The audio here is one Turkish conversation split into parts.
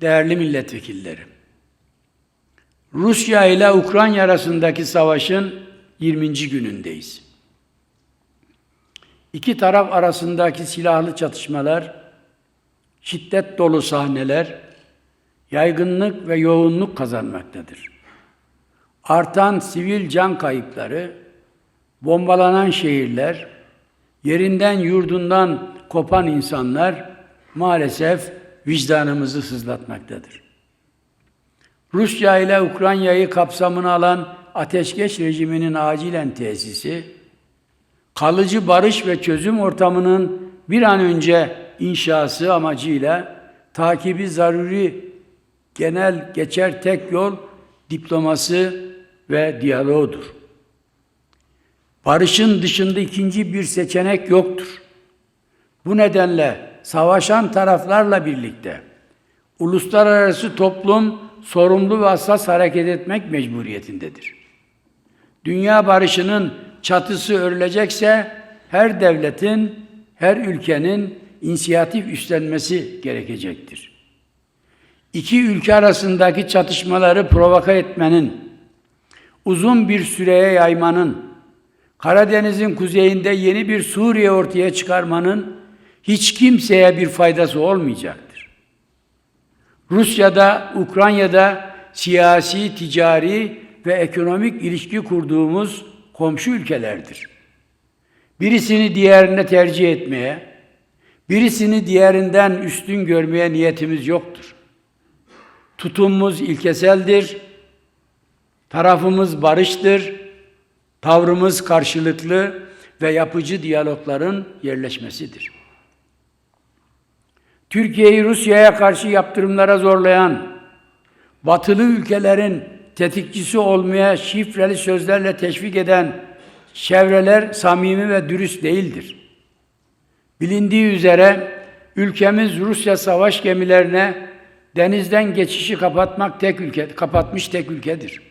değerli milletvekilleri. Rusya ile Ukrayna arasındaki savaşın 20. günündeyiz. İki taraf arasındaki silahlı çatışmalar, şiddet dolu sahneler, yaygınlık ve yoğunluk kazanmaktadır. Artan sivil can kayıpları, bombalanan şehirler, yerinden yurdundan kopan insanlar maalesef vicdanımızı sızlatmaktadır. Rusya ile Ukrayna'yı kapsamına alan ateşkes rejiminin acilen tesisi, kalıcı barış ve çözüm ortamının bir an önce inşası amacıyla takibi zaruri genel geçer tek yol diploması ve diyaloğudur. Barışın dışında ikinci bir seçenek yoktur. Bu nedenle savaşan taraflarla birlikte uluslararası toplum sorumlu ve hassas hareket etmek mecburiyetindedir. Dünya barışının çatısı örülecekse her devletin, her ülkenin inisiyatif üstlenmesi gerekecektir. İki ülke arasındaki çatışmaları provoka etmenin, uzun bir süreye yaymanın, Karadeniz'in kuzeyinde yeni bir Suriye ortaya çıkarmanın hiç kimseye bir faydası olmayacaktır. Rusya'da, Ukrayna'da siyasi, ticari ve ekonomik ilişki kurduğumuz komşu ülkelerdir. Birisini diğerine tercih etmeye, birisini diğerinden üstün görmeye niyetimiz yoktur. Tutumumuz ilkeseldir, tarafımız barıştır, tavrımız karşılıklı ve yapıcı diyalogların yerleşmesidir. Türkiye'yi Rusya'ya karşı yaptırımlara zorlayan, batılı ülkelerin tetikçisi olmaya şifreli sözlerle teşvik eden çevreler samimi ve dürüst değildir. Bilindiği üzere ülkemiz Rusya savaş gemilerine denizden geçişi kapatmak tek ülke kapatmış tek ülkedir.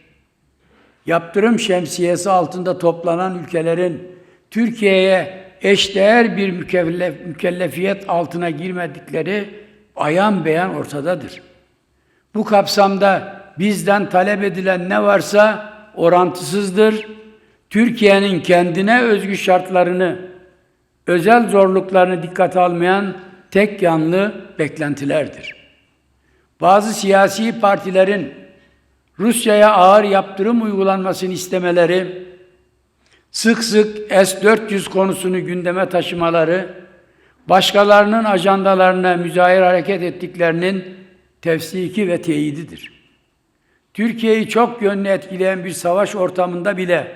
Yaptırım şemsiyesi altında toplanan ülkelerin Türkiye'ye eşdeğer bir mükellef, mükellefiyet altına girmedikleri ayan beyan ortadadır. Bu kapsamda bizden talep edilen ne varsa orantısızdır. Türkiye'nin kendine özgü şartlarını, özel zorluklarını dikkate almayan tek yanlı beklentilerdir. Bazı siyasi partilerin Rusya'ya ağır yaptırım uygulanmasını istemeleri, sık sık S-400 konusunu gündeme taşımaları, başkalarının ajandalarına müzahir hareket ettiklerinin tefsiki ve teyididir. Türkiye'yi çok yönlü etkileyen bir savaş ortamında bile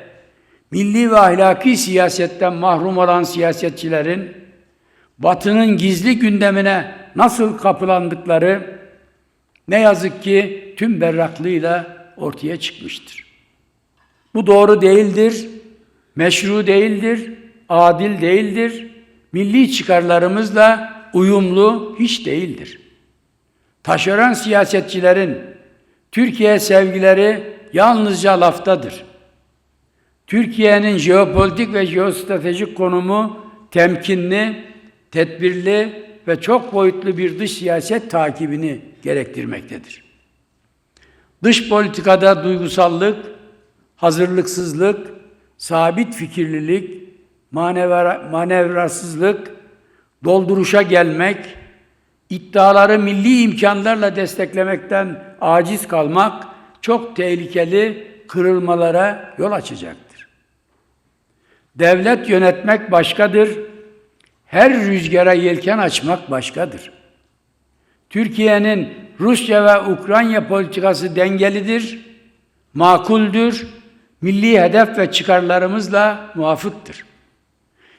milli ve ahlaki siyasetten mahrum olan siyasetçilerin Batı'nın gizli gündemine nasıl kapılandıkları ne yazık ki tüm berraklığıyla ortaya çıkmıştır. Bu doğru değildir, meşru değildir, adil değildir, milli çıkarlarımızla uyumlu hiç değildir. Taşeron siyasetçilerin Türkiye sevgileri yalnızca laftadır. Türkiye'nin jeopolitik ve jeostratejik konumu temkinli, tedbirli ve çok boyutlu bir dış siyaset takibini gerektirmektedir. Dış politikada duygusallık, hazırlıksızlık, sabit fikirlilik, manevra, manevrasızlık, dolduruşa gelmek, iddiaları milli imkanlarla desteklemekten aciz kalmak çok tehlikeli kırılmalara yol açacaktır. Devlet yönetmek başkadır, her rüzgara yelken açmak başkadır. Türkiye'nin Rusya ve Ukrayna politikası dengelidir, makuldür, milli hedef ve çıkarlarımızla muvafıktır.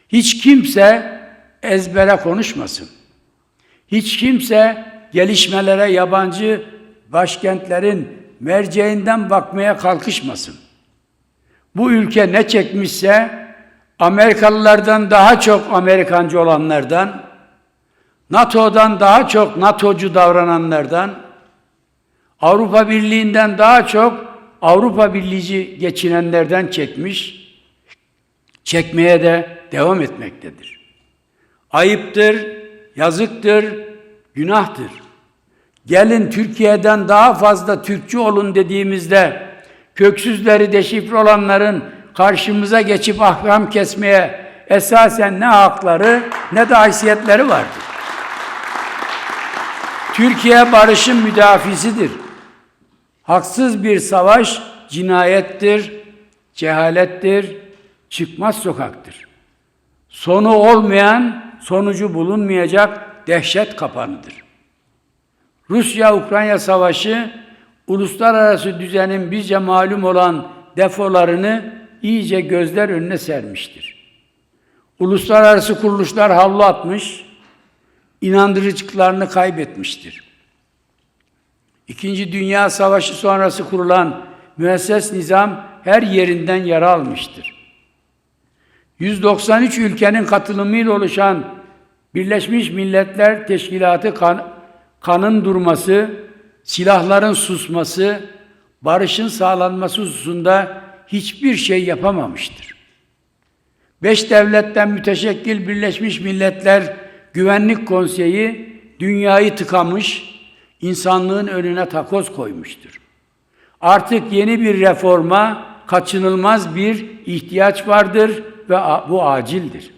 Hiç kimse ezbere konuşmasın. Hiç kimse gelişmelere yabancı başkentlerin merceğinden bakmaya kalkışmasın. Bu ülke ne çekmişse Amerikalılardan daha çok Amerikancı olanlardan, NATO'dan daha çok NATO'cu davrananlardan, Avrupa Birliği'nden daha çok Avrupa Birliği geçinenlerden çekmiş, çekmeye de devam etmektedir. Ayıptır, yazıktır, günahtır. gelin Türkiye'den daha fazla Türkçü olun dediğimizde köksüzleri deşifre olanların karşımıza geçip ahkam kesmeye esasen ne hakları ne de haysiyetleri vardır. Türkiye barışın müdafisidir. Haksız bir savaş cinayettir, cehalettir, çıkmaz sokaktır. Sonu olmayan, sonucu bulunmayacak dehşet kapanıdır. Rusya-Ukrayna savaşı uluslararası düzenin bizce malum olan defolarını iyice gözler önüne sermiştir. Uluslararası kuruluşlar havlu atmış, inandırıcılıklarını kaybetmiştir. İkinci Dünya Savaşı sonrası kurulan müesses nizam her yerinden yara almıştır. 193 ülkenin katılımıyla oluşan Birleşmiş Milletler Teşkilatı kan, kanın durması, silahların susması, barışın sağlanması hususunda hiçbir şey yapamamıştır. Beş devletten müteşekkil Birleşmiş Milletler Güvenlik Konseyi dünyayı tıkamış, insanlığın önüne takoz koymuştur. Artık yeni bir reforma kaçınılmaz bir ihtiyaç vardır ve bu acildir.